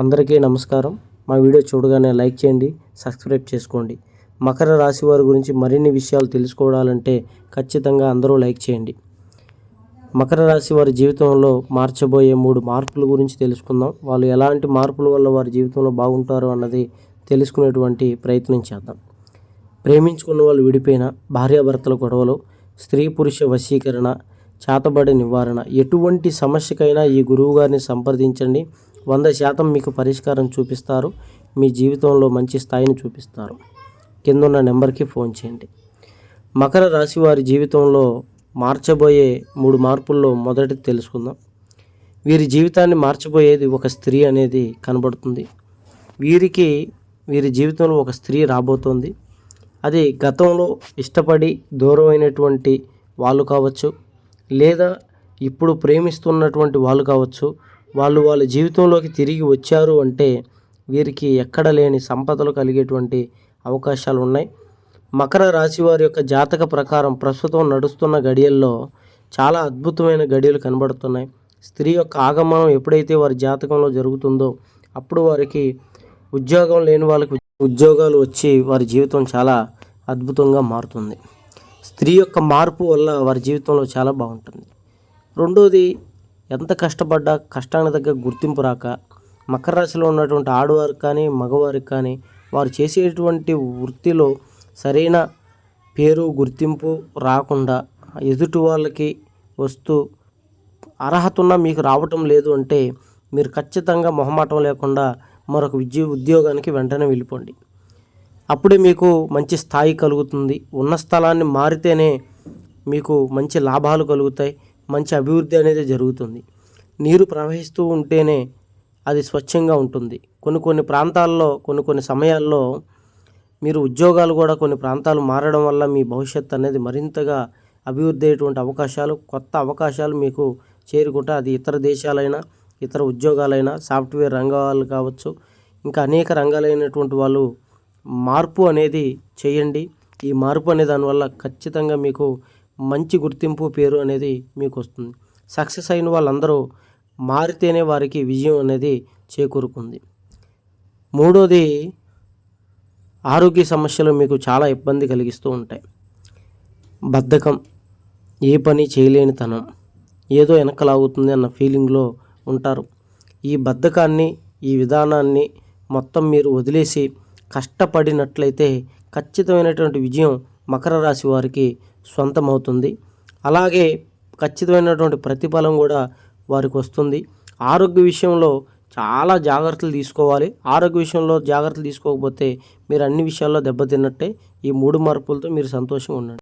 అందరికీ నమస్కారం. మా వీడియో చూడగానే లైక్ చేయండి సబ్స్క్రైబ్ చేసుకోండి. మకర రాశి వారి గురించి మరిన్ని విషయాలు తెలుసుకోవాలంటే ఖచ్చితంగా అందరూ లైక్ చేయండి. మకర రాశి వారి జీవితంలో మార్చబోయే మూడు మార్పుల గురించి తెలుసుకుందాం. వాళ్ళు ఎలాంటి మార్పుల వల్ల వారి జీవితంలో బాగుంటారు అన్నది తెలుసుకునేటువంటి ప్రయత్నం చేద్దాం. ప్రేమించుకున్న వాళ్ళు విడిపోయిన భార్యాభర్తల గొడవలు స్త్రీ పురుష వశీకరణ చేతబడి నివారణ ఎటువంటి సమస్యకైనా ఈ గురువు గారిని సంప్రదించండి. వంద శాతం మీకు పరిష్కారం చూపిస్తారు. మీ జీవితంలో మంచి స్థాయిని చూపిస్తారు. కిందున్న నెంబర్కి ఫోన్ చేయండి. మకర రాశి వారి జీవితంలో మార్చబోయే మూడు మార్పుల్లో మొదటి తెలుసుకుందాం. వీరి జీవితాన్ని మార్చబోయేది ఒక స్త్రీ అనేది కనబడుతుంది. వీరికి వీరి జీవితంలో ఒక స్త్రీ రాబోతోంది. అది గతంలో ఇష్టపడి దూరమైనటువంటి వాళ్ళు కావచ్చు లేదా ఇప్పుడు ప్రేమిస్తున్నటువంటి వాళ్ళు కావచ్చు వాళ్ళు వాళ్ళ జీవితంలోకి తిరిగి వచ్చారు అంటే వీరికి ఎక్కడ లేని సంపదలు కలిగేటువంటి అవకాశాలు ఉన్నాయి. మకర రాశి వారి యొక్క జాతక ప్రకారం ప్రస్తుతం నడుస్తున్న గడియల్లో చాలా అద్భుతమైన గడియలు కనబడుతున్నాయి. స్త్రీ యొక్క ఆగమనం ఎప్పుడైతే వారి జాతకంలో జరుగుతుందో అప్పుడు వారికి ఉద్యోగం లేని వాళ్ళకి ఉద్యోగాలు వచ్చి వారి జీవితం చాలా అద్భుతంగా మారుతుంది. స్త్రీ యొక్క మార్పు వల్ల వారి జీవితంలో చాలా బాగుంటుంది. రెండోది ఎంత కష్టపడ్డా కష్టానికి తగ్గ గుర్తింపు రాక మకర రాశిలో ఉన్నటువంటి ఆడవారికి కానీ మగవారికి కానీ వారు చేసేటువంటి వృత్తిలో సరైన పేరు గుర్తింపు రాకుండా ఎదుటి వాళ్ళకి వస్తూ అర్హత ఉన్నా మీకు రావటం లేదు అంటే మీరు ఖచ్చితంగా మొహమాటం లేకుండా మరొక విద్య ఉద్యోగానికి వెంటనే వెళ్ళిపోండి. అప్పుడే మీకు మంచి స్థాయి కలుగుతుంది. ఉన్న స్థలాన్ని మారితేనే మీకు మంచి లాభాలు కలుగుతాయి. మంచి అభివృద్ధి అనేది జరుగుతుంది. నీరు ప్రవహిస్తూ ఉంటేనే అది స్వచ్ఛంగా ఉంటుంది. కొన్ని కొన్ని ప్రాంతాల్లో కొన్ని కొన్ని సమయాల్లో మీరు ఉద్యోగాలు కూడా కొన్ని ప్రాంతాలు మారడం వల్ల మీ భవిష్యత్తు అనేది మరింతగా అభివృద్ధి అయ్యేటువంటి అవకాశాలు కొత్త అవకాశాలు మీకు చేరుకుంటే అది ఇతర దేశాలైనా ఇతర ఉద్యోగాలైనా సాఫ్ట్వేర్ రంగాలు కావచ్చు ఇంకా అనేక రంగాలైనటువంటి వాళ్ళు మార్పు అనేది చేయండి. ఈ మార్పు అనే దానివల్ల ఖచ్చితంగా మీకు మంచి గుర్తింపు పేరు అనేది మీకు వస్తుంది సక్సెస్ అయిన వాళ్ళందరూ మారితేనే వారికి విజయం అనేది చేకూరుకుంది. మూడోది ఆరోగ్య సమస్యలు మీకు చాలా ఇబ్బంది కలిగిస్తూ ఉంటాయి. బద్ధకం ఏ పని చేయలేనితనం ఏదో వెనకలాగుతుంది అన్న ఫీలింగ్లో ఉంటారు. ఈ బద్ధకాన్ని ఈ విధానాన్ని మొత్తం మీరు వదిలేసి కష్టపడినట్లయితే ఖచ్చితమైనటువంటి విజయం మకర రాశి వారికి సొంతమవుతుంది అలాగే ఖచ్చితమైనటువంటి ప్రతిఫలం కూడా వారికి వస్తుంది. ఆరోగ్య విషయంలో చాలా జాగ్రత్తలు తీసుకోవాలి. ఆరోగ్య విషయంలో జాగ్రత్తలు తీసుకోకపోతే మీరు అన్ని విషయాల్లో దెబ్బతిన్నట్టే ఈ మూడు మార్పులతో మీరు సంతోషంగా ఉండండి.